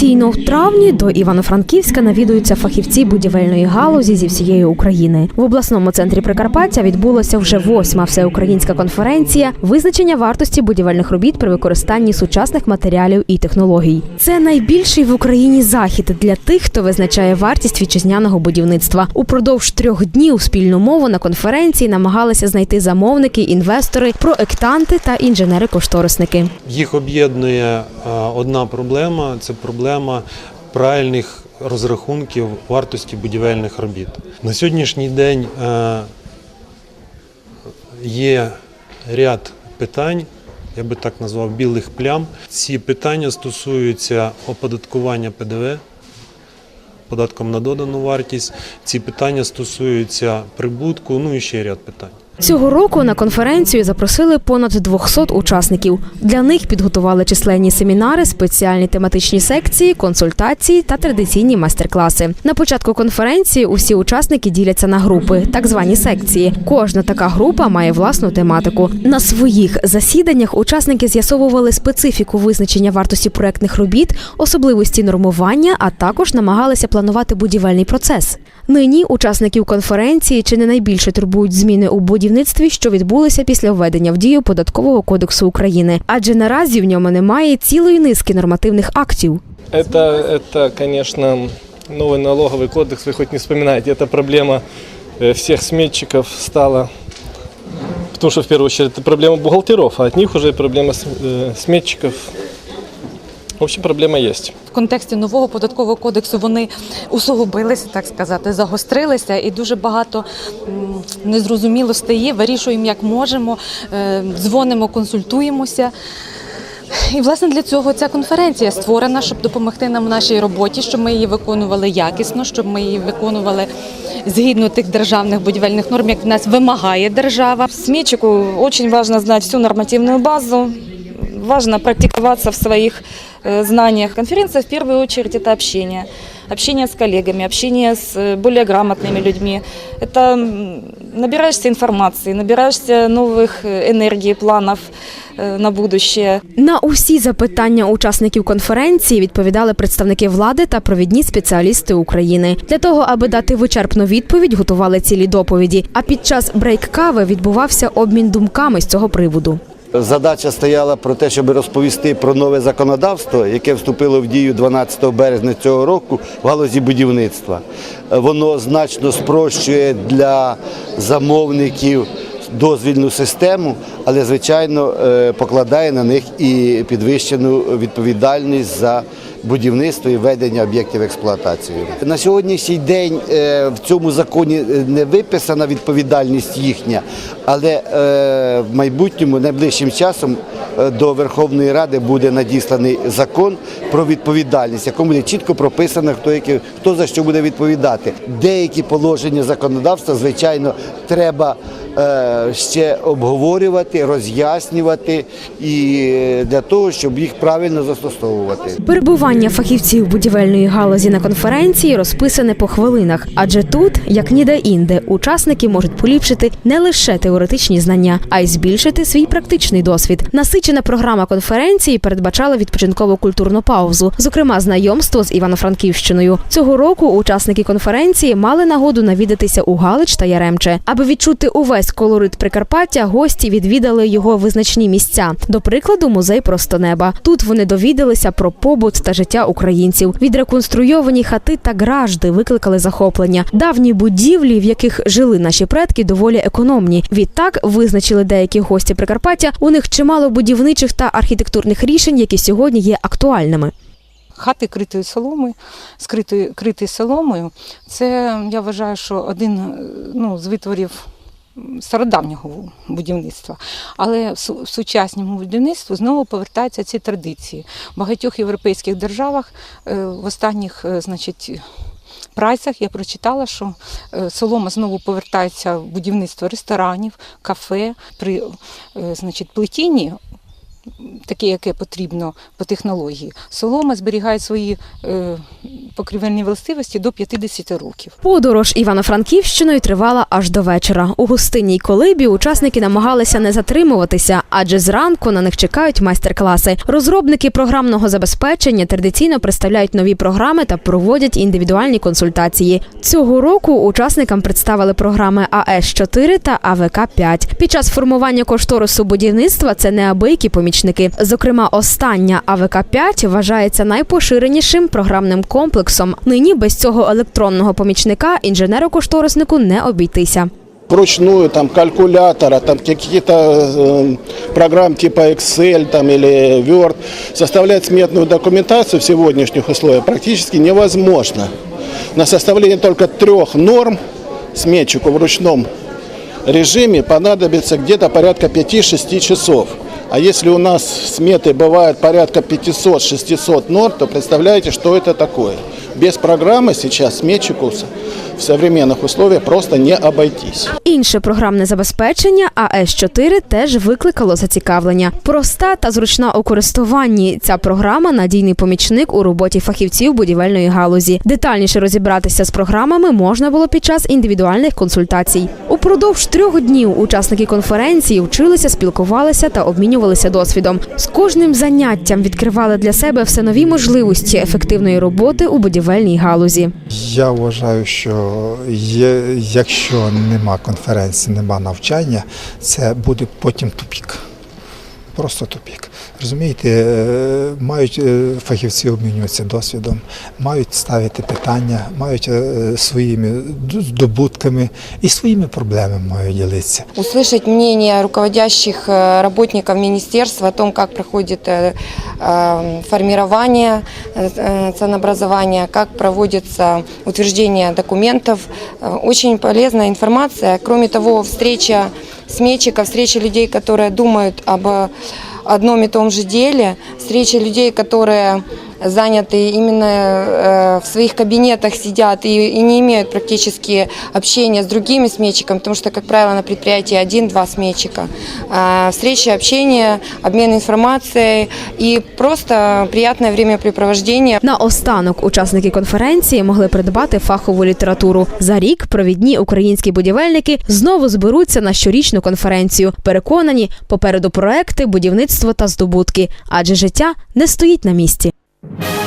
Традиційно в травні до Івано-Франківська навідуються фахівці будівельної галузі зі всієї України. В обласному центрі Прикарпаття відбулася вже восьма всеукраїнська конференція визначення вартості будівельних робіт при використанні сучасних матеріалів і технологій. Це найбільший в Україні захід для тих, хто визначає вартість вітчизняного будівництва. Упродовж трьох днів спільну мову на конференції намагалися знайти замовники, інвестори, проектанти та інженери-кошторисники. Їх об'єднує е, одна проблема це проблема правильних розрахунків вартості будівельних робіт. На сьогоднішній день е, є ряд питань, я би так назвав білих плям. Ці питання стосуються оподаткування ПДВ. Податком на додану вартість ці питання стосуються прибутку, ну і ще ряд питань. Цього року на конференцію запросили понад 200 учасників. Для них підготували численні семінари, спеціальні тематичні секції, консультації та традиційні майстер-класи. На початку конференції усі учасники діляться на групи, так звані секції. Кожна така група має власну тематику. На своїх засіданнях учасники з'ясовували специфіку визначення вартості проектних робіт, особливості нормування, а також намагалися планувати будівельний процес. Нині учасників конференції чи не найбільше турбують зміни у будівництві, що відбулися після введення в дію податкового кодексу України, адже наразі в ньому немає цілої низки нормативних актів. Это, это, конечно, новый налоговый кодекс, вы хоть не вспоминаете, это проблема э, всех сметчиков стала. Потому что, в первую очередь, это проблема бухгалтеров, а от них уже проблема с- э, сметчиков. в общем, проблема есть. В контексті нового податкового кодексу вони усугубилися, так сказати, загострилися, і дуже багато м, незрозумілостей є. Вирішуємо, як можемо, е, дзвонимо, консультуємося. І власне для цього ця конференція створена, щоб допомогти нам в нашій роботі, щоб ми її виконували якісно, щоб ми її виконували згідно тих державних будівельних норм, як в нас вимагає держава. Сметчику очень важно знать всю нормативную базу, важно практиковаться в своих э, знаниях. Конференция в первую очередь это общение. Общение с коллегами, общение с э, более грамотными людьми. Это м, набираешься информации, набираешься новых э, энергий, планов э, на будущее. На усі запитання учасників конференції відповідали представники влади та провідні спеціалісти України. Для того, аби дати вичерпну відповідь, готували цілі доповіді. А під час брейк-кави відбувався обмін думками з цього приводу. Задача стояла про те, щоб розповісти про нове законодавство, яке вступило в дію 12 березня цього року в галузі будівництва. Воно значно спрощує для замовників дозвільну систему, але звичайно е, покладає на них і підвищену відповідальність за будівництво і ведення об'єктів експлуатації. На сьогоднішній день е, в цьому законі е, не виписана відповідальність їхня, але е, в майбутньому найближчим часом до Верховної Ради буде надісланий закон про відповідальність, якому буде чітко прописано, хто які хто за що буде відповідати. Деякі положення законодавства, звичайно, треба ще обговорювати, роз'яснювати і е, для того, щоб їх правильно застосовувати. Перебування фахівців будівельної галузі на конференції розписане по хвилинах, адже тут, як ніде інде, учасники можуть поліпшити не лише теоретичні знання, а й збільшити свій практичний досвід. Насичена програма конференції передбачала відпочинкову культурну паузу, зокрема знайомство з Івано-Франківщиною. Цього року учасники конференції мали нагоду навідатися у Галич та Яремче. Аби відчути увесь колорит Прикарпаття, гості відвідали його визначні місця. До прикладу, музей просто неба. Тут вони довідалися про побут та життя українців. Відреконструйовані хати та гражди викликали захоплення. Давні будівлі, в яких жили наші предки, доволі економні. Відтак визначили деякі гості Прикарпаття. У них чимало будівничих та архітектурних рішень, які сьогодні є актуальними. Хати критої соломи, скритої криті соломою, це я вважаю, що один ну, з витворів стародавнього будівництва. Але в су- в сучасному будівництву знову повертаються ці традиції. В багатьох європейських державах е, в останніх е, значить, прайсах я прочитала, що е, солома знову повертається в будівництво ресторанів, кафе при значить, плетінні таке, яке потрібно по технології. Солома зберігає свої е, покрівельні властивості до 50 років. Подорож Івано-Франківщиною тривала аж до вечора. У гостинній колибі учасники намагалися не затримуватися, адже зранку на них чекають майстер-класи. Розробники програмного забезпечення традиційно представляють нові програми та проводять індивідуальні консультації. Цього року учасникам представили програми АЕС 4 та АВК 5 Під час формування кошторису будівництва це неабиякі помічники. Зокрема, остання АВК 5 вважається найпоширенішим програмним комплексом. Нині без цього електронного помічника інженеру-кошториснику не обійтися. вручную там калькулятора, там какие-то э, программ типа Excel там, или Word, составлять сметную документацию в сегодняшних условиях практически невозможно. На составление только трех норм сметчику в ручном режиме понадобится где-то порядка 5-6 часов. А если у нас сметы бывают порядка 500-600 норм, то представляете, что это такое. Без программы сейчас сметчику в современных условиях просто не обойтись. Інше програмне забезпечення АЕС 4 теж викликало зацікавлення. Проста та зручна у користуванні. Ця програма надійний помічник у роботі фахівців будівельної галузі. Детальніше розібратися з програмами можна було під час індивідуальних консультацій. Упродовж трьох днів учасники конференції вчилися, спілкувалися та обмінювалися досвідом. З кожним заняттям відкривали для себе все нові можливості ефективної роботи у будівельній галузі. Я вважаю, що є, якщо нема конференції, нема навчання, це буде потім тупік. Просто тупік. Розумієте, е, мають е, фахівці обмінюватися досвідом, мають ставити питання, мають е, своїми д- здобутками і своїми проблемами мають ділитися. услышать мнение руководящих э, работников министерства о том, как проходит э, э, формирование э, э, ценообразования, как проводится утверждение документов. Э, Очень полезная информация. Кроме того, встреча сметчиков, встреча людей, которые думают об э, одном и том же деле, встреча людей, которые заняты именно э, в своих кабинетах сидят и, не имеют практически общения с другими сметчиками, потому что, как правило, на предприятии один-два сметчика. А, встреча, общение, обмен информацией и просто приятное времяпрепровождение. Наостанок учасники конференції могли придбати фахову літературу. За рік провідні українські будівельники знову зберуться на щорічну конференцію. Переконані, попереду проекти, будівництво та здобутки, адже життя не стоїть на місці. you